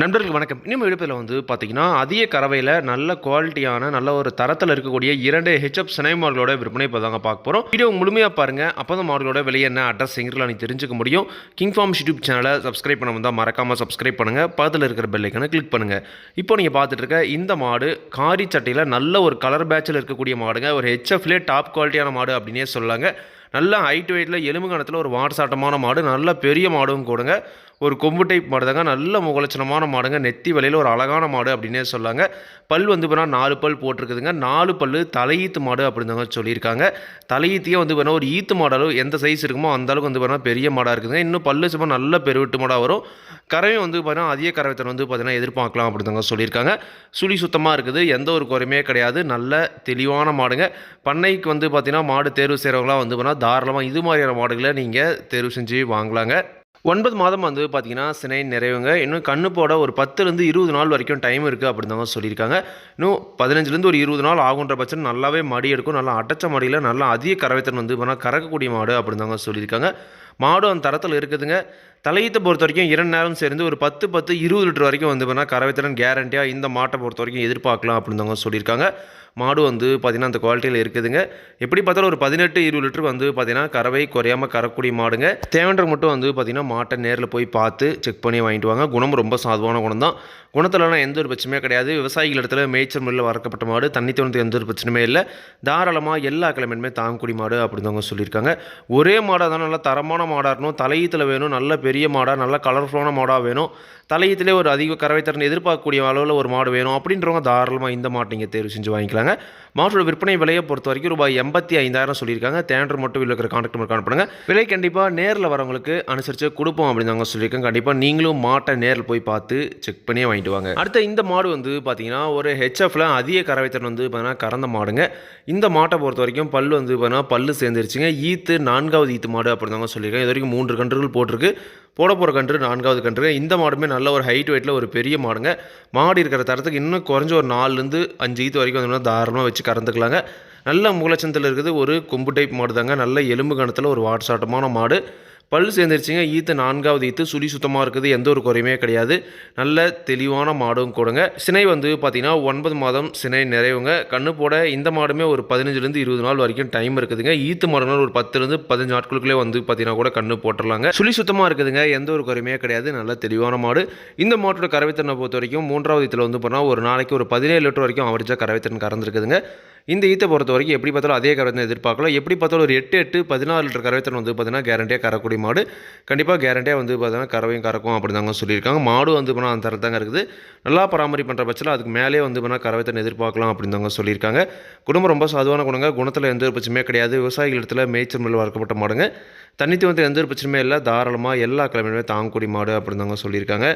நண்பர்களுக்கு வணக்கம். இன்னும் இடத்தில் வந்து பார்த்தீங்கன்னா அதிக கறவையில் நல்ல குவாலிட்டியான நல்ல ஒரு தரத்தில் இருக்கக்கூடிய இரண்டு ஹெச்எப் சினை மாடலோட விற்பனை இப்போ தாங்க பார்க்க போகிறோம் வீடியோ முழுமையாக பாருங்கள் அப்போ தான் மாடலோட விலை என்ன அட்ரஸ் எங்கெல்லாம் நீங்கள் தெரிஞ்சுக்க முடியும். கிங் ஃபார்ம் யூடியூப் சேனலை சப்ஸ்கிரைப் பண்ண வந்தால் மறக்காமல் சப்ஸ்கிரைப் பண்ணுங்கள் பக்கத்தில் இருக்கிற பெல்லைக்கான கிளிக் பண்ணுங்கள் இப்போ நீங்கள் பார்த்துட்டு இருக்க இந்த மாடு காரி சட்டையில் நல்ல ஒரு கலர் பேட்சில் இருக்கக்கூடிய மாடுங்க. ஒரு ஹெச்எஃப்லேயே டாப் குவாலிட்டியான மாடு அப்படின்னே சொல்லாங்க. நல்ல ஹைட் வெயிட்டில் எலும்புகணத்தில் ஒரு வாடசாட்டமான மாடு. நல்ல பெரிய மாடும் கூடுங்க. ஒரு கொம்பு டைப் மாடு தாங்க நல்ல முகலட்சணமான மாடுங்க. நெத்தி வலையில் ஒரு அழகான மாடு அப்படின்னே சொல்லாங்க. பல் வந்து பார்த்தா நாலு பல் போட்டிருக்குதுங்க. நாலு பல் தலையீத்து மாடு அப்படின்னு சொல்லியிருக்காங்க. தலையீத்தியே வந்து பார்த்தா ஒரு ஈத்து மாடலோ எந்த சைஸ் இருக்குமோ அந்த அளவுக்கு வந்து பார்த்தா பெரிய மாடாக இருக்குதுங்க. இன்னும் பல்லு சும்மா நல்ல பெருவிட்டு மாடாக வரும். கறவையும் வந்து பார்த்தீங்கன்னா அதிக கறவைத்தன் வந்து பார்த்தீங்கன்னா எதிர்பார்க்கலாம் அப்படிங்க சொல்லியிருக்காங்க. சுழி சுத்தமாக இருக்குது. எந்த ஒரு குறையுமே கிடையாது. நல்ல தெளிவான மாடுங்க. பண்ணைக்கு வந்து பார்த்தீங்கன்னா மாடு தேர்வு செய்கிறவங்களாம் வந்து பார்த்தீங்கன்னா தாராளமாக இது மாதிரியான மாடுகளை நீங்கள் தேர்வு செஞ்சு வாங்கலாங்க. ஒன்பது மாதம் வந்து பார்த்தீங்கன்னா சினை நிறைவுங்க. இன்னும் கண்ணு போட ஒரு பத்துலேருந்து இருபது நாள் வரைக்கும் டைம் இருக்குது அப்படின்னு தாங்க சொல்லியிருக்காங்க. இன்னும் பதினஞ்சுலேருந்து ஒரு இருபது நாள் ஆகுன்ற பட்சம் நல்லாவே மடி எடுக்கும். நல்லா அடைச்ச மடியில் நல்லா அதிக கறவைத்தன் வந்து பண்ணால் கறக்கக்கூடிய மாடு அப்படின்னு தாங்க சொல்லியிருக்காங்க. மாடு அந்த தரத்தில் இருக்குதுங்க. தலையீத்தை பொறுத்த வரைக்கும் இரண்டு நேரம் சேர்ந்து ஒரு பத்து பத்து இருபது லிட்டர் வரைக்கும் வந்து பார்த்தா கறவைத்திறன் கேரண்டியாக இந்த மாட்டை பொறுத்த வரைக்கும் எதிர்பார்க்கலாம் அப்படின்னு சொல்லியிருக்காங்க. மாடு வந்து பார்த்திங்கன்னா அந்த குவாலிட்டியில் இருக்குதுங்க. எப்படி பார்த்தாலும் ஒரு பதினெட்டு இருபது லிட்டர் வந்து பார்த்திங்கன்னா கறவை குறையாமல் கறக்கூடிய மாடுங்க. தேவன்ற மட்டும் வந்து பார்த்திங்கன்னா மாட்டை நேரில் போய் பார்த்து செக் பண்ணி வாங்கிட்டு வாங்க. குணம் ரொம்ப சாதுவான குணம் தான் குணத்துலலாம் எந்த ஒரு பிரச்சனையுமே கிடையாது. விவசாயிகள் இடத்துல மேய்ச்சல் முறையில் வளர்க்கப்பட்ட மாடு தண்ணி தோணத்து எந்த ஒரு பிரச்சனையுமே இல்லை. தாராளமாக எல்லா கிழமையுமே தாங்கக்கூடிய மாடு அப்படின்னு அவங்க சொல்லியிருக்காங்க. ஒரே மாடாக தான் நல்லா தரமான மாடாக இருக்கணும். தலையீத்தில் வேணும். நல்ல பெரிய மாடாக நல்ல கலர்ஃபுல்லான மாடாக வேணும். தலையீத்திலே ஒரு அதிக கறவைத்திறன் எதிர்பார்க்கக்கூடிய அளவில் ஒரு மாடு வேணும் அப்படின்றவங்க தாராளமாக இந்த மாட்டை நீங்கள் தேர்வு செஞ்சு வாங்கிக்கலாங்க. மாட்டோட விற்பனை விலையை பொறுத்த வரைக்கும் ரூபாய் எண்பத்தி ஐந்தாயிரம் சொல்லியிருக்காங்க. தேண்டர் மட்டும் வீட்டில் இருக்கிற கான்டாக்ட் நம்பர் காணப்படுங்க. விலை கண்டிப்பாக நேரில் வரவங்களுக்கு அனுசரித்து கொடுப்போம் அப்படின்னு அவங்க சொல்லியிருக்கோம் கண்டிப்பாக நீங்களும் மாட்டை நேரில் போய் பார்த்து செக் பண்ணியே வாங்கிட்டு வாங்க அடுத்த இந்த மாடு வந்து பார்த்தீங்கன்னா ஒரு ஹெச்எஃப்ல அதிக கறவைத்திறன் வந்து பார்த்தீங்கன்னா கறந்த மாடுங்க. இந்த மாட்டை பொறுத்த வரைக்கும் பல் வந்து பார்த்தீங்கன்னா பல்லு சேர்ந்துருச்சுங்க. ஈத்து நான்காவது ஈத்து மாடு அப்படின்னு தாங்க சொல்லியிருக்கேன் இது வரைக்கும் மூன்று கன்றுகள் போட்டிருக்கு. போட போகிற கன்று நான்காவது கன்று இந்த மாடுமே நல்ல ஒரு ஹைட் வெயிட்டில் ஒரு பெரிய மாடுங்க. மாடு இருக்கிற தரத்துக்கு இன்னும் குறைஞ்ச ஒரு நாலுலேருந்து அஞ்சு ஈத்து வரைக்கும் வந்தோம்னா தாராளமாக வச்சு கறந்துக்கலாங்க. நல்ல மூலச்சந்தில் இருக்குது. ஒரு கொம்பு டைப் மாடு தாங்க நல்ல எலும்பு கணத்தில் ஒரு வாட்சாட்டமான மாடு. பல் சேர்ந்துருச்சுங்க. ஈத்து நான்காவது ஈத்து. சுழி சுத்தமாக இருக்குது. எந்த ஒரு குறையுமே கிடையாது. நல்ல தெளிவான மாடும் கொடுங்க. சினை வந்து பார்த்திங்கன்னா ஒன்பது மாதம் சினை நிறைவுங்க. கண்ணு போட இந்த மாடுமே ஒரு பதினஞ்சுலேருந்து இருபது நாள் வரைக்கும் டைம் இருக்குதுங்க. ஈத்து மாடுனால் ஒரு பத்துலேருந்து பதினஞ்சு நாட்களுக்குள்ளே வந்து பார்த்தீங்கன்னா கூட கண்ணு போட்டுடலாங்க சுழி சுத்தமாக இருக்குதுங்க. எந்த ஒரு குறையுமே கிடையாது. நல்ல தெளிவான மாடு. இந்த மாட்டோட கறவைத்தனை பொறுத்த வரைக்கும் மூன்றாவது இதில் வந்து போனால் ஒரு நாளைக்கு ஒரு பதினேழு லிட்டர் வரைக்கும் அவரிச்சா கறவைத்தன் கறந்துருக்குதுங்க. இந்த ஈத்தை பொறுத்த வரைக்கும் எப்படி பார்த்தாலும் அதே கறவை எதிர்பார்க்கலாம். எப்படி பார்த்தாலும் ஒரு எட்டு எட்டு பதினாறு லிட்டர் கறவைத்தன் வந்து பார்த்தீங்கன்னா கேரண்டியாக கறக்கூடிய மாடு. கண்டிப்பாக கேரண்டியாக வந்து பார்த்தீங்கன்னா கறவையும் கறக்கும் அப்படி தாங்க சொல்லியிருக்காங்க. மாடு வந்து பண்ணால் அந்த தரத்தாங்க இருக்குது. நல்லா பராமரி பண்ணுற பட்சத்தில் அதுக்கு மேலே வந்து பண்ணால் கறவைத்தன் எதிர்பார்க்கலாம் அப்படின்னு தாங்க சொல்லியிருக்காங்க. குடும்பம் ரொம்ப சாதுவான குணங்க. குணத்தில் எந்த ஒரு பிரச்சனையுமே கிடையாது. விவசாயிகள் இடத்துல மேய்ச்சல் முறையில் வளர்க்கப்பட்ட மாடுங்க. தண்ணித்து வந்து எந்த ஒரு பிரச்சனையுமே இல்லை. தாராளமாக எல்லா கிழமையுமே தாங்கக்கூடிய மாடு அப்படின்னு தாங்க சொல்லியிருக்காங்க.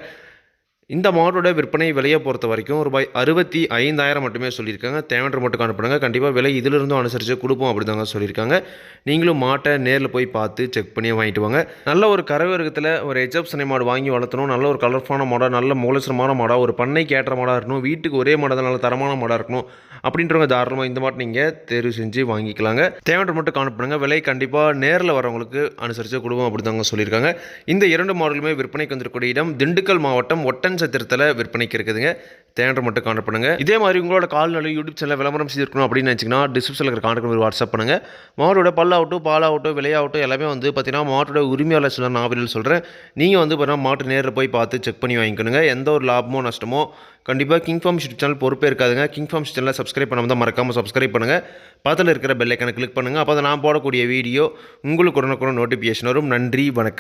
இந்த மாடோட விற்பனை விலையை பொறுத்த வரைக்கும் ரூபாய் அறுபத்தி ஐந்தாயிரம் மட்டுமே சொல்லியிருக்காங்க. தேவைன்ற மட்டும் காணப்படுங்க கண்டிப்பாக விலை இதிலிருந்தும் அனுசரித்து கொடுப்போம் அப்படி தாங்க சொல்லியிருக்காங்க. நீங்களும் மாட்டை நேரில் போய் பார்த்து செக் பண்ணி வாங்கிட்டு வாங்க. நல்ல ஒரு கறவை ஒரு ஹெச்எப் சனை மாடு வாங்கி வளர்த்தணும். நல்ல ஒரு கலர்ஃபான மாடாக நல்ல மூலசனமான மாடாக ஒரு பண்ணைக்கு ஏற்ற மாடாக இருக்கணும். வீட்டுக்கு ஒரே மாடாக நல்ல தரமான மாடாக இருக்கணும். அப்படின்றவங்க தாராளமாக இந்த மாட்டை நீங்கள் தேர்வு செஞ்சு வாங்கிக்கலாங்க. தேவையான மட்டும் காணப்படுங்க விலை கண்டிப்பாக நேரில் வரவங்களுக்கு அனுசரித்து கொடுவோம் அப்படி தாங்க சொல்லியிருக்காங்க. இந்த இரண்டு மாடலுமே விற்பனைக்கு வந்திருக்கக்கூடிய இடம் திண்டுக்கல் மாவட்டம் ஒட்டன் சத்திரத்தில் விற்பனைக்கு இருக்குதுங்க. தேனரை மட்டும் காணப்படுங்க இதே மாதிரி உங்களோட கால்நடை யூடியூப் சேனல் விளம்பரம் செய்திருக்கணும் அப்படின்னு நினச்சிங்கன்னா டிஸ்கிரிப்ஷனில் இருக்கிற கான்டக்ட் நம்பர் வாட்ஸ்அப் பண்ணுங்கள் மாட்டோட பல்லாகட்டும் பாலாகட்டும் விலையாகட்டும் எல்லாமே வந்து பார்த்தீங்கன்னா மாட்டோட உரிமையாளர் சில நாவலில் சொல்கிறேன் நீங்கள் வந்து பார்த்தீங்கன்னா மாட்டு நேரில் போய் பார்த்து செக் பண்ணி வாங்கிக்கணுங்க. எந்த ஒரு லாபமோ நஷ்டமோ கண்டிப்பாக கிங் ஃபார்ம் யூடியூப் சேனல் பொறுப்பே இருக்காதுங்க. கிங் ஃபார்ம் சேனலை சப்ஸ்கிரைப் பண்ணாமல் தான் மறக்காமல் சப்ஸ்கிரைப் பண்ணுங்கள் பக்கத்தில் இருக்கிற பெல்லைக்கனை கிளிக் பண்ணுங்கள் அப்போ தான் நான் போடக்கூடிய வீடியோ உங்களுக்கு உடனுக்குடன் நோட்டிஃபிகேஷன் வரும். நன்றி வணக்கம்.